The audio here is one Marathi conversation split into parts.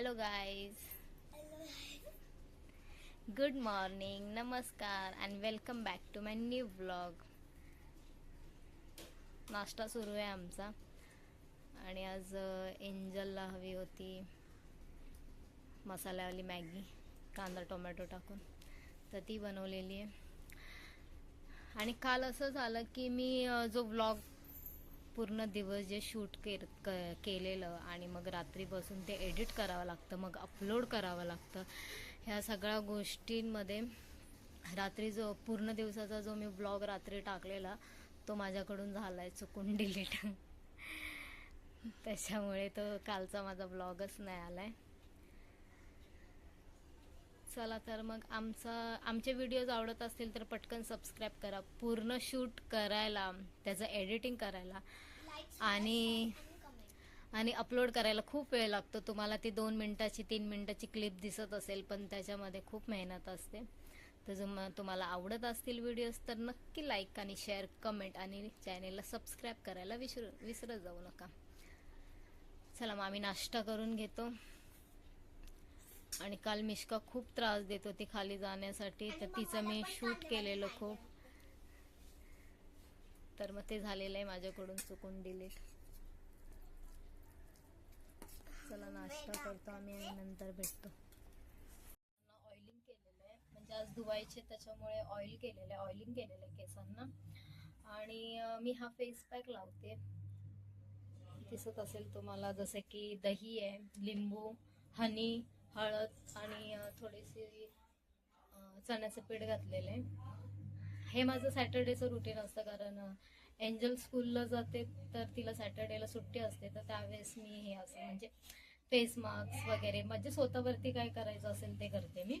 हॅलो गाईज गुड मॉर्निंग नमस्कार and welcome back to my new vlog नाश्ता सुरू आहे आमचा आणि आज एंजलला हवी होती मसाल्यावाली मॅगी कांदा टोमॅटो टाकून तर ती बनवलेली आहे आणि काल असं झालं की मी जो व्लॉग पूर्ण दिवस जे शूट के क- केलेलं आणि मग रात्री बसून ते एडिट करावं लागतं मग अपलोड करावं लागतं ह्या सगळ्या गोष्टींमध्ये रात्री जो पूर्ण दिवसाचा जो मी ब्लॉग रात्री टाकलेला तो माझ्याकडून झाला आहे चुकून डिलीट त्याच्यामुळे तो कालचा माझा ब्लॉगच नाही आला आहे चला तर मग आमचा आमचे व्हिडिओज आवडत असतील तर पटकन सबस्क्राईब करा. पूर्ण शूट करायला त्याचं एडिटिंग करायला. आणि आणि अपलोड करायला खूप वेळ लागतो. तुम्हाला ती दोन मिनटाची तीन मिनटाची क्लिप दिसत असेल पण त्याच्यामध्ये खूप मेहनत असते. तर जर तुम्हाला आवडत असतील व्हिडिओज तर नक्की लाईक आणि शेअर कमेंट आणि चॅनेलला सबस्क्राईब करायला विसरू विसरत जाऊ नका. चला मग आम्ही नाश्ता करून घेतो. आणि काल मिश्का खूप त्रास देत होती खाली जाण्यासाठी. तर तिचं मी शूट केलेलं खूप. तर मग ते झालेलं आहे माझ्याकडून चुकून डिलीट चला नाश्ता करतो आम्ही आणि नंतर भेटतो. ऑइलिंग केलेलं आहे. म्हणजे आज धुवायचे त्याच्यामुळे ऑइल केलेलं आहे. ऑइलिंग केलेलं आहे केसांना. आणि मी हा फेस पॅक लावते. दिसत असेल तुम्हाला जसं की दही आहे लिंबू हनी हळद आणि थोडीशी चण्याचं पीठ घातलेलं आहे. हे माझं सॅटर्डेचं रुटीन असतं कारण एंजल स्कूलला जाते तर तिला सॅटर्डेला सुट्टी असते तर त्यावेळेस मी हे असं म्हणजे फेस मास्क वगैरे म्हणजे स्वतःवरती काय करायचं असेल ते करते मी.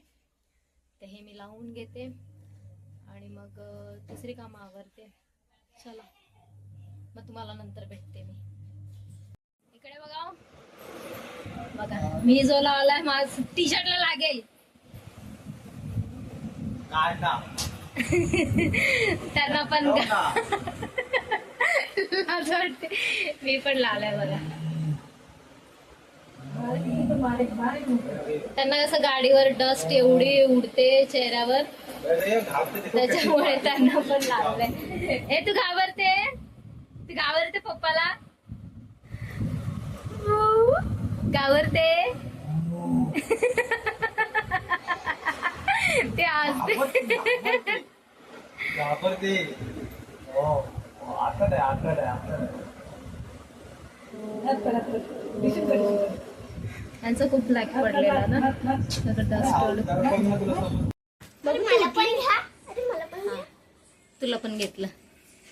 ते हे मी लावून घेते आणि मग दुसरी कामं आवरते. चला मग तुम्हाला नंतर भेटते मी. इकडे बघा. बघा. मी जो लावलाय माझ टी शर्टला लागेल. त्यांना पण हो. लाज वाटते मी पण लावलाय बघा. त्यांना कसं गाडीवर डस्ट एवढी उडते चेहऱ्यावर. त्याच्यामुळे त्यांना पण लावलंय. ए तू घाबरते तू घाबरते पप्पाला घाबरते ते घाबरते. घाबरते. हो हो. त्यांचा खूप ब्लॅक पडलेला ना? तुला पण घ्या. अरे मला पण घ्या. तुला पण घेतलं.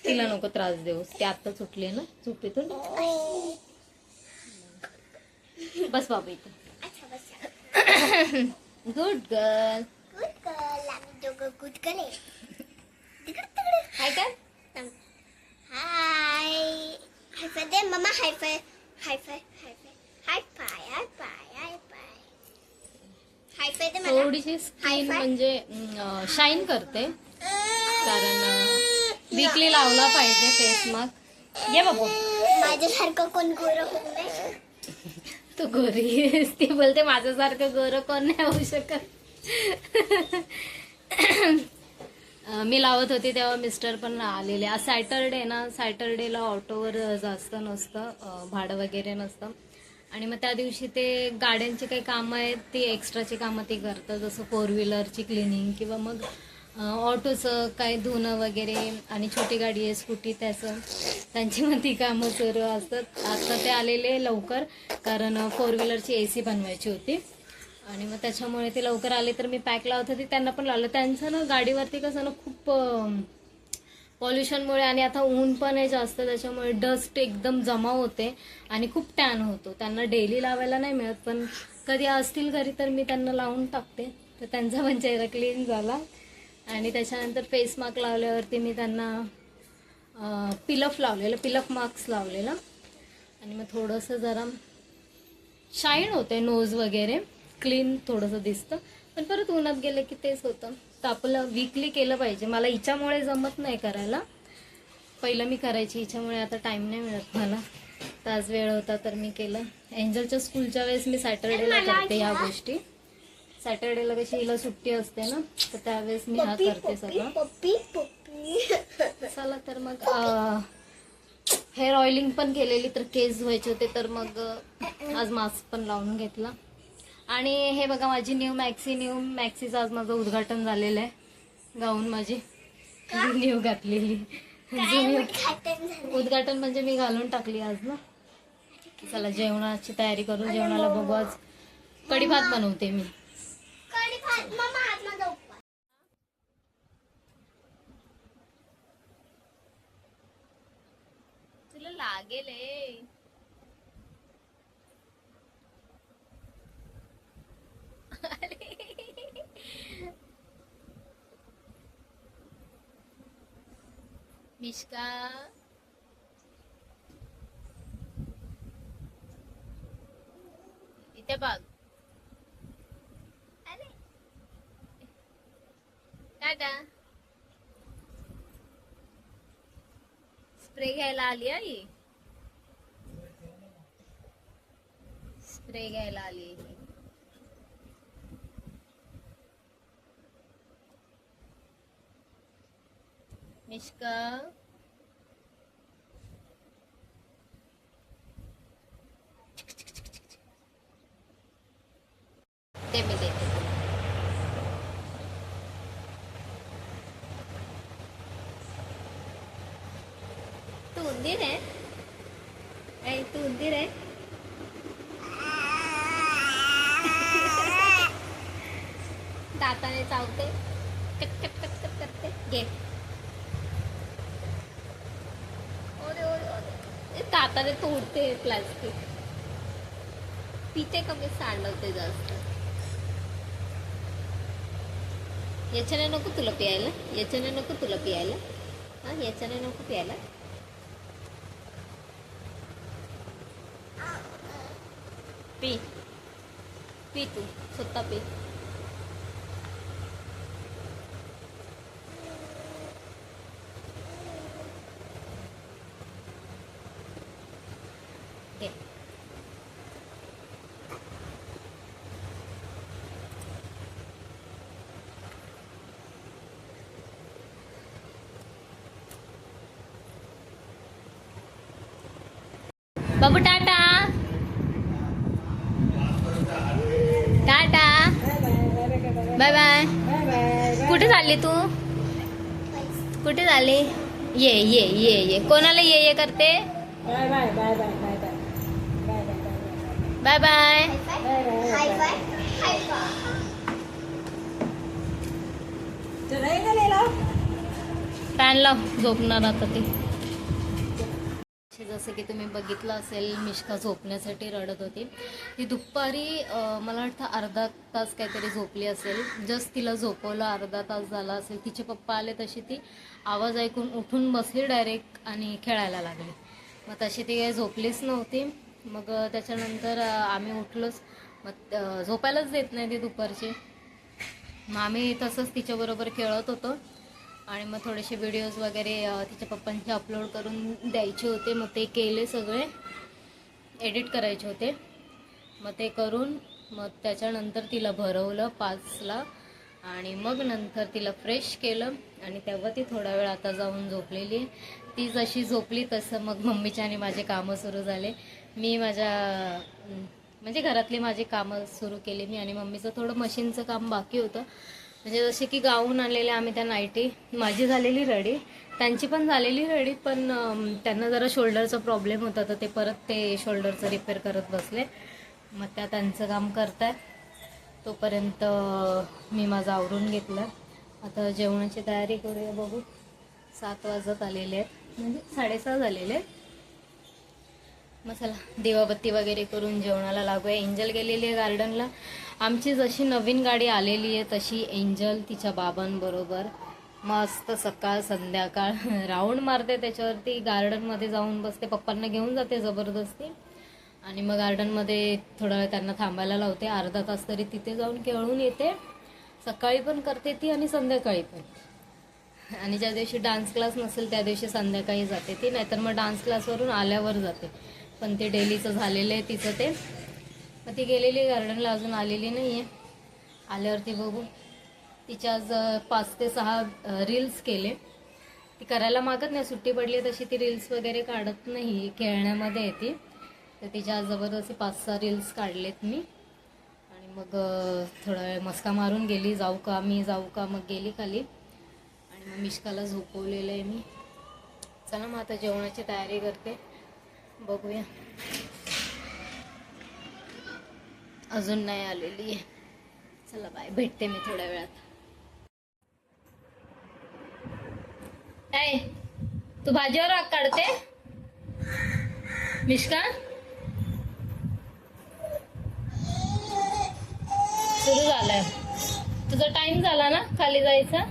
तिला नको त्रास देऊ ती आता सुटली ना? चुपीतून बस बाबा इथं. गुड गर्ल तिकडे तिकडे। काय काय हाय हाय फाय दे mamma high five high five high five high five high five high five high five दे मला थोडीशी स्किन म्हणजे शाईन करते. कारण वीकली लावला पाहिजे फेस मास्क ये बाबू माझ्यासारखं कोण गोरं होऊ नये तू गोरी आहेस. ती बोलते माझ्यासारखं गोरं कोण नाही होऊ शकत. मी लावत होती तेव्हा मिस्टर पण आलेले. आज सॅटरडे ना सॅटरडेला ऑटोवर जास्त नसतं भाडं वगैरे नसतं. आणि मग त्या दिवशी ते गाड्यांची काही कामं आहेत ती एक्स्ट्राची कामं ती करतात जसं फोर व्हीलरची क्लिनिंग किंवा मग ऑटोचं काय धुणं वगैरे आणि छोटी गाडी आहे स्कूटी त्याचं. त्यांची मग ती कामं सुरू असतात. आता ते आलेले लवकर कारण फोर व्हीलरची ए सी बनवायची होती. आणि मग त्याच्यामुळे ते लवकर आले तर मी पॅक लावत होती. त्यांना पण लावलं. त्यांचं ना गाडीवरती कसं ना खूप पॉल्युशनमुळे आणि आता ऊन पण आहे जास्त त्याच्यामुळे डस्ट एकदम जमा होते आणि खूप टॅन होतो. त्यांना डेली लावायला नाही मिळत पण कधी असतील घरी तर मी त्यांना लावून टाकते. तर त्यांचा पण चेहरा क्लीन झाला. आणि त्याच्यानंतर फेस मास्क लावल्यावरती मी त्यांना पिलफ लावलेलं पिलफ मास्क लावलेलं. आणि मग थोडंसं जरा शाईन होते नोज वगैरे. क्लीन थोडंसं दिसतं. पण परत उन्हात गेलं की तेच होतं. तर आपलं वीकली केलं पाहिजे. मला हिच्यामुळे जमत नाही करायला. पहिलं मी करायची. हिच्यामुळे आता टाईम नाही मिळत मला. आज वेळ होता तर मी केलं. एंजलच्या स्कूलच्या वेळेस मी सॅटर्डेला करते ह्या गोष्टी. सॅटर्डेला कशी हिला सुट्टी असते ना तर त्यावेळेस मी हा करते सगळं. पप्पी पप्पी. चला तर मग हेअर ऑइलिंग पण केलेली तर केस धुवायचे होते तर मग आज मास्क पण लावून घेतला. आणि हे बघा माझी न्यू मॅक्सी न्यू मॅक्सीचं आज माझं उद्घाटन झालेलं आहे. गाऊन माझी. न्यू घातलेली. उद्घाटन म्हणजे मी घालून टाकली आज ना. चला जेवणाची तयारी करू. जेवणाला बघू आज. कढी भात बनवते मी. तुला लागेल मिश्का इथे बघ. अरे. टाटा. स्प्रे घ्यायला आली आई. स्प्रे घ्यायला आली. ही. ते मी देते तू उंदीर आहे ऐ तू उंदीर आहे दाताने चावते कट कट कट कट करते घे ए, दाताने तोडते प्लास्टिक पिते कमी सांडवते जास्त. याच्याने नको तुला प्यायला. याच्याने नको तुला प्यायला. हा याच्याने नको प्यायला. पी. पी तू. स्वतः पी. बाबू टाटा. टाटा. Bye bye. कुठे चालली तू? कुठे चालली? ये ये ये ये. कोणाला ये ये करते? बाय बाय फॅन लाव झोपणार आता ती. जसं की तुम्ही बघितलं असेल मिश्का झोपण्यासाठी रडत होती. ती दुपारी मला वाटतं अर्धा तास काहीतरी झोपली असेल. जस्ट तिला झोपवलं अर्धा तास झाला असेल. तिचे पप्पा आले तशी ती आवाज ऐकून उठून बसली डायरेक्ट आणि खेळायला लागली. मग तशी ती काही झोपलीच नव्हती. मग त्याच्यानंतर आम्ही उठलोच. मग झोपायलाच देत नाही ती दुपारची. मग आम्ही तसंच तिच्याबरोबर खेळत होतो. आणि मग थोडेसे व्हिडिओज वगैरे तिच्या पप्पांचे अपलोड करून द्यायचे होते. मग ते केले सगळे. एडिट करायचे होते. मग ते करून मग त्याच्यानंतर तिला भरवलं पाचला. आणि मग नंतर तिला फ्रेश केलं. आणि तेव्हा ती थोडा वेळ आता जाऊन झोपलेली आहे. ती जशी झोपली तसं मग मम्मीच्या आणि माझे कामं सुरू झाले. मी माझ्या म्हणजे घरातली माझी कामं सुरू केली मी. आणि मम्मीचं थोडं मशीनचं काम बाकी होतं. म्हणजे जसे की गाऊन आलेले आम्ही त्या नाईटी माझी झालेली रेडी त्यांची पण झालेली रेडी पण त्यांना जरा शोल्डरचा प्रॉब्लेम होता तर ते परत ते शोल्डरचं रिपेअर करत बसले. मग त्या त्यांचं काम करताय. तोपर्यंत मी माझं आवरून घेतलं. आता जेवणाची तयारी करूया बघू. सात वाजत आलेले आहेत. म्हणजे साडेसहा झालेले आहेत. मसाला चला दिवाबत्ती वगैरे करून जेवणाला लागूया. एंजल गेलेली आहे गार्डनला. आमची जशी नवीन गाडी आलेली आहे तशी एंजल तिच्या बाबांबरोबर मस्त सकाळ संध्याकाळ राऊंड मारते त्याच्यावरती. गार्डनमध्ये जाऊन बसते. पप्पांना घेऊन जाते जबरदस्ती. आणि मग गार्डनमध्ये थोडा वेळ त्यांना थांबायला लावते. अर्धा तास तरी तिथे जाऊन खेळून येते. सकाळी पण करते ती आणि संध्याकाळी पण. आणि ज्या दिवशी डान्स क्लास नसेल त्या दिवशी संध्याकाळी जाते ती. नाहीतर मग डान्स क्लासवरून आल्यावर जाते. पण ते डेलीचं झालेलं आहे तिचं ते. मग ती गेलेली गार्डनला अजून आलेली नाही आहे आल्यावरती बघू. तिच्या आज पाच ते सहा रील्स केले. ती करायला मागत नाही. सुट्टी पडली तशी ती रील्स वगैरे काढत नाही. खेळण्यामध्ये येते तर तिच्या आज जबरदस्ती पाच सहा रील्स काढलेत मी. आणि मग थोडा वेळ मस्का मारून गेली. जाऊ का मी? जाऊ का? मग गेली खाली. आणि मग मिश्काला झोपवलेलं आहे मी. चला मग आता जेवणाची तयारी करते. बघूया. अजून नाही आलेली आहे. चला बाय. भेटते मी थोड्या वेळात. ऐ तू भाजीवर आग काढते? मिश्का सुरू झालाय. तुझा टाइम झाला ना खाली जायचा?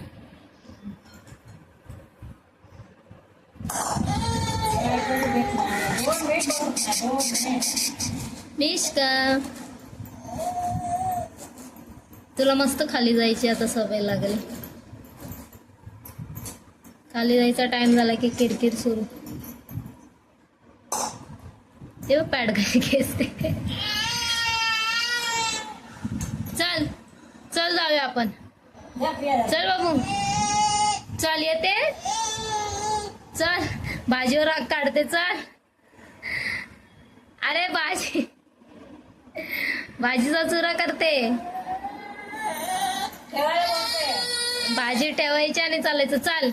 मिष्का तुला मस्त खाली जायची आता सवय लागली. खाली जायचा टाइम झाला की किरकिर सुरू. तेव्हा पॅड काय घेसते चल चल जाऊया आपण. चल बाबू. चल येते. चल भाजीवर आग काढते चल. अरे भाजी भाजीचा चुरा करते. भाजी ठेवायची आणि चालायचं. चाल.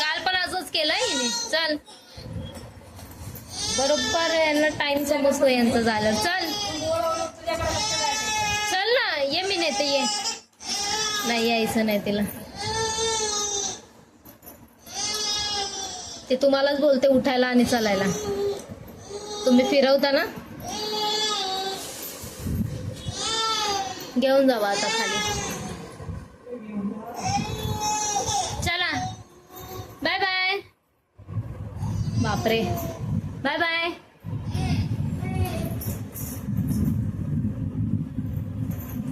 काल पण असंच केलं हिने. चल. बरोबर यांना टाइम समजतो यांचं झालं. चल. चल ना ये मी नेते ये. नाही यायचं नाही तिला. ते तुम्हालाच बोलते उठायला आणि चालायला. तुम्ही फिरवता ना? घेऊन जावा आता खाली. चला. बाय बाय बापरे. बाय बाय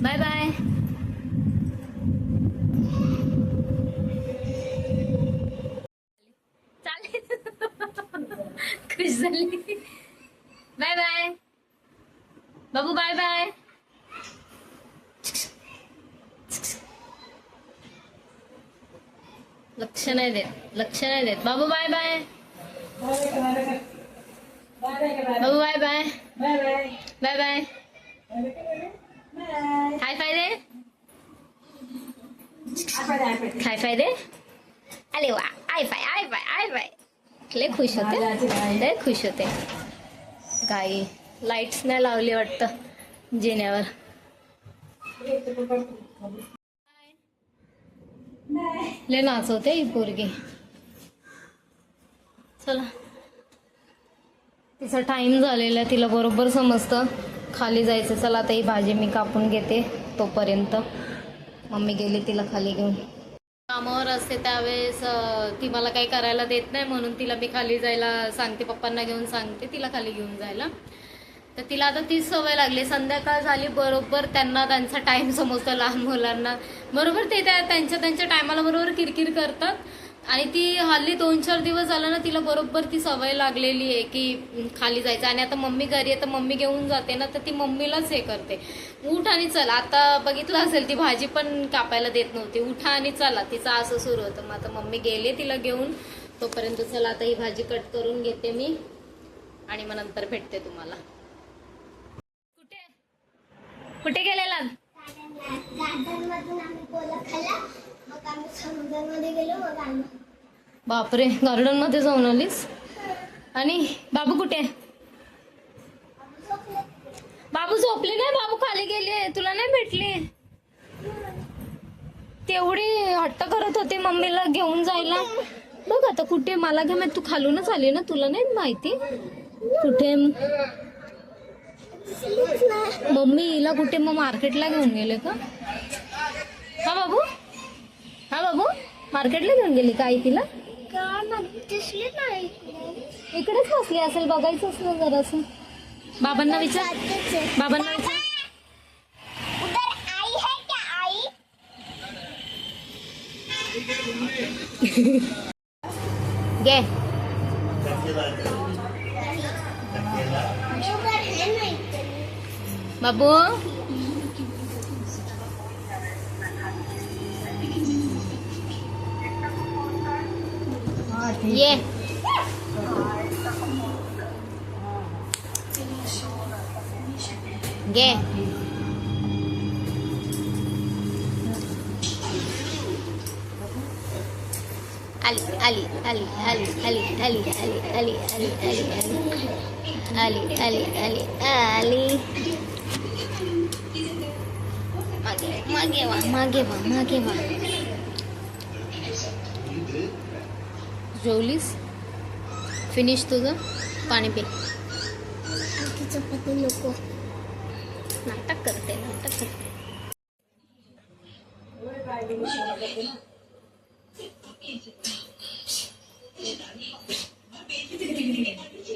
बाय बाय चालेल खुश झाली बाय बाय बाबू बाय बाय लक्ष नाही देत. लक्ष नाही देत. बाबू बाय बाय. बाबू bye bye. Bye bye. High five दे. हाय फाय दे. अरे वा. High five high five high five. लय खुश होते. लय खुश होते. गाई लाईट्स नाही लावली वाटतं जिन्यावर. ले नाचवते ही पोरगी. चला. तिचा टाइम झालेला आहे तिला बरोबर समजतं. खाली जायचं चला आता ही भाजी मी कापून घेते तोपर्यंत. मम्मी गेली तिला खाली घेऊन. कामावर असते त्यावेळेस ती मला काही करायला देत नाही म्हणून तिला मी खाली जायला सांगते पप्पांना घेऊन सांगते तिला खाली घेऊन जायला. तर तिला आता तीच सवय लागली. संध्याकाळ झाली बरोबर त्यांना त्यांचा टाईम समजतो लहान मुलांना. बरोबर ते त्या त्यांच्या त्यांच्या टायमाला बरोबर किरकिर करतात. आणि ती हल्ली दोन चार दिवस झालं ना तिला बरोबर ती सवय लागलेली आहे की खाली जायचं. आणि आता मम्मी घरी आहे तर मम्मी घेऊन जाते ना तर ती मम्मीलाच हे करते. उठ आणि चल. आता बघितलं असेल ती भाजी पण कापायला देत नव्हती. उठा आणि चला. तिचं असं सुरू होतं. मग आता मम्मी गेले तिला घेऊन. तोपर्यंत चला आता ही भाजी कट करून घेते मी. आणि मग नंतर भेटते तुम्हाला कुठे कुठे गेलेला गार्डन मधून आम्ही पोला खाल्ला मग आम्ही समुद्रामध्ये गेलो मग आलो बापरे गार्डनमध्ये जाऊन आलीस? आणि बाबू कुठे? बाबू झोपले नाही? बाबू खाली गेले. तुला नाही भेटले? तेवढी हट्ट करत होते मम्मीला घेऊन जायला. बघ आता कुठे? मला घे माहीत, तू खालूनच आली ना? तुला नाही माहिती? कुठे? मम्मी हिला कुठे मग मार्केटला घेऊन गेले का? हा बाबू? हा बाबू? मार्केटला घेऊन गेली का आई तिला? इकडेच बसली असेल बघायचं असलं जरासं. बाबांना विचार. बाबांना विचार. उधर आई है क्या आई? घे. बाबू ये घे आली आली आली आली आली आली आली आली आली आली आली आली आली आली मागे मागे वा मागे वा मागे वा. जेवलीस? फिनिश तुझं? पाणी पे. चपाती नको. नाटक करते नाटक करते.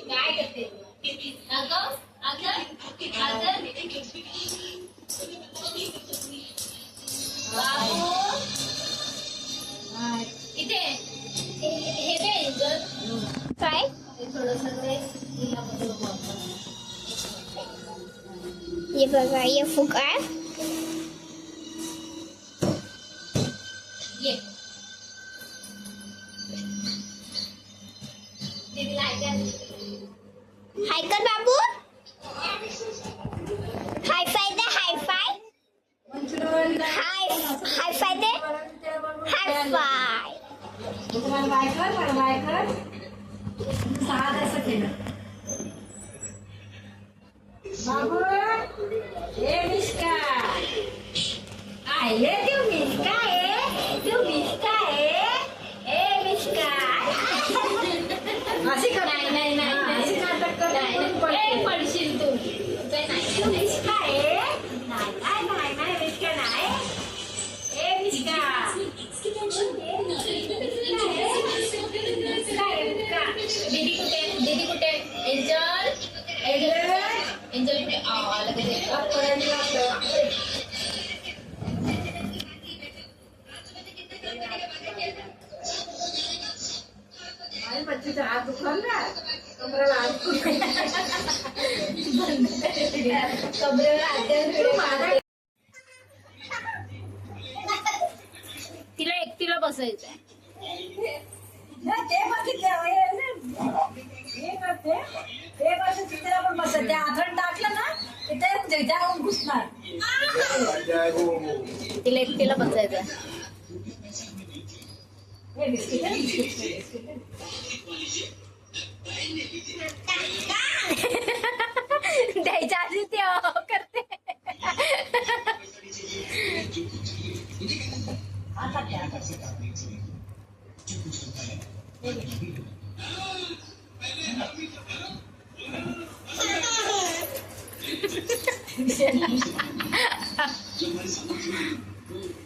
काय करते? अगं अगं अगं. इथे. हे काय? थोडस हे बघा हे फुगा. Agora, é riscar. Aí é que eu. तिला एकटीला बसायचंय. ते बघितलं हे ते. तिथे पण बसत आठवण टाकलं ना तिथे जाऊन घुसणार. तिला एकटीला बसायचंय. द्यायच्या आधी ते हो, हो, करते.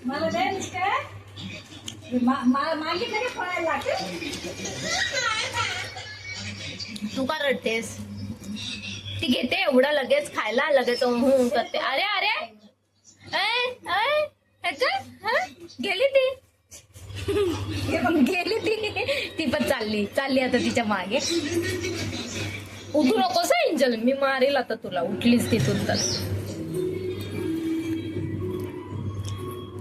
मला द्यायच काय? मागे तरी पळायला लागते तू का रडतेस? ती घेते एवढं लगेच खायला लगेच हू करते. अरे अरे! गेली ती? गेली ती. ती पण चालली. चालली आता तिच्यामागे. उठू नकोस एंजल मी मारेल आता तुला. उठलीस तिथून तर.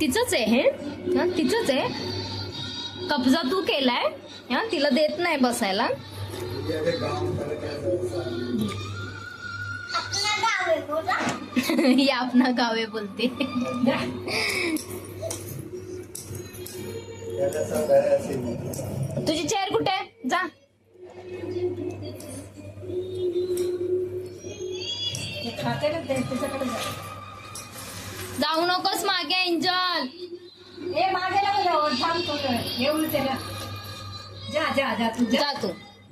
तिचंच आहे हे तिचंच आहे. कब्जा तू केलाय. हा तिला देत नाही बसायला. या अपना गावे बोलते. तुझी चेअर कुठे जा. जाऊ नकोस मागे एंजल. हे मागे जा जा जा तू जा तू.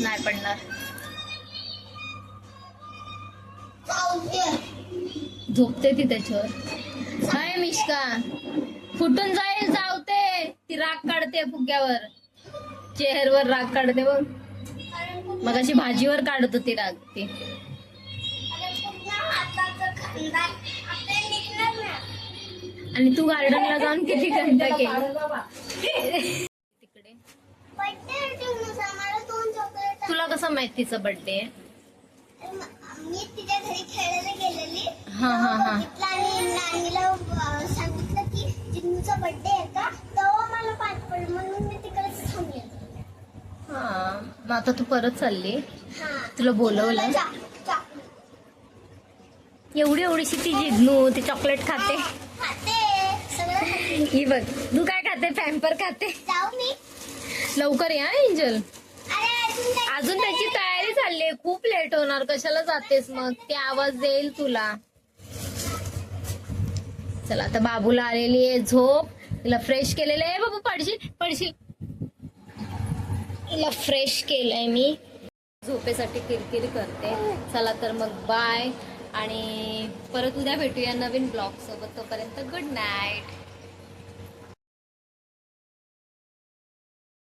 नाही पडणार. झोपते ती त्याच्यावर. काय मिश्का. फुटून जाईल चावते ती राग काढते फुग्यावर चेहरवर राग काढते बघ. मग अशी भाजीवर काढत होती राग ती. आणि तू गार्डनला जाऊन किती घंटा केली तिकडे तुला कसं माहीत तिचं बर्थडे मी तिच्या घरी खेळायला गेलेली. हा हा हा. बघितलं आणि नानीला अं, सांगितलं की जिन्नूचा बर्थडे आहे का? तेव्हा मला पाठ पडलं म्हणून मी तिकडेच थांबले. हा. मग आता तू परत चालली? हा. तुला बोलवलं? एवढी एवढीशी ती जिज्ञू ती चॉकलेट खाते. खाते. सगळं खाते. ही बघ. तू काय खाते? पॅम्पर खाते? जाऊ मी. लवकर या एंजल अजून त्याची तयारी चालली आहे. खूप लेट होणार. कशाला जातेस मग? ते आवाज देईल तुला. चला आता बाबूला आलेली आहे झोप. तिला फ्रेश केलेलं आहे. बाबू पडशील? पडशील. तिला फ्रेश केलंय मी. झोपेसाठी किरकिरी करते. चला तर मग बाय आणि परत उद्या भेटूया नवीन ब्लॉग सोबत. तोपर्यंत गुड नाईट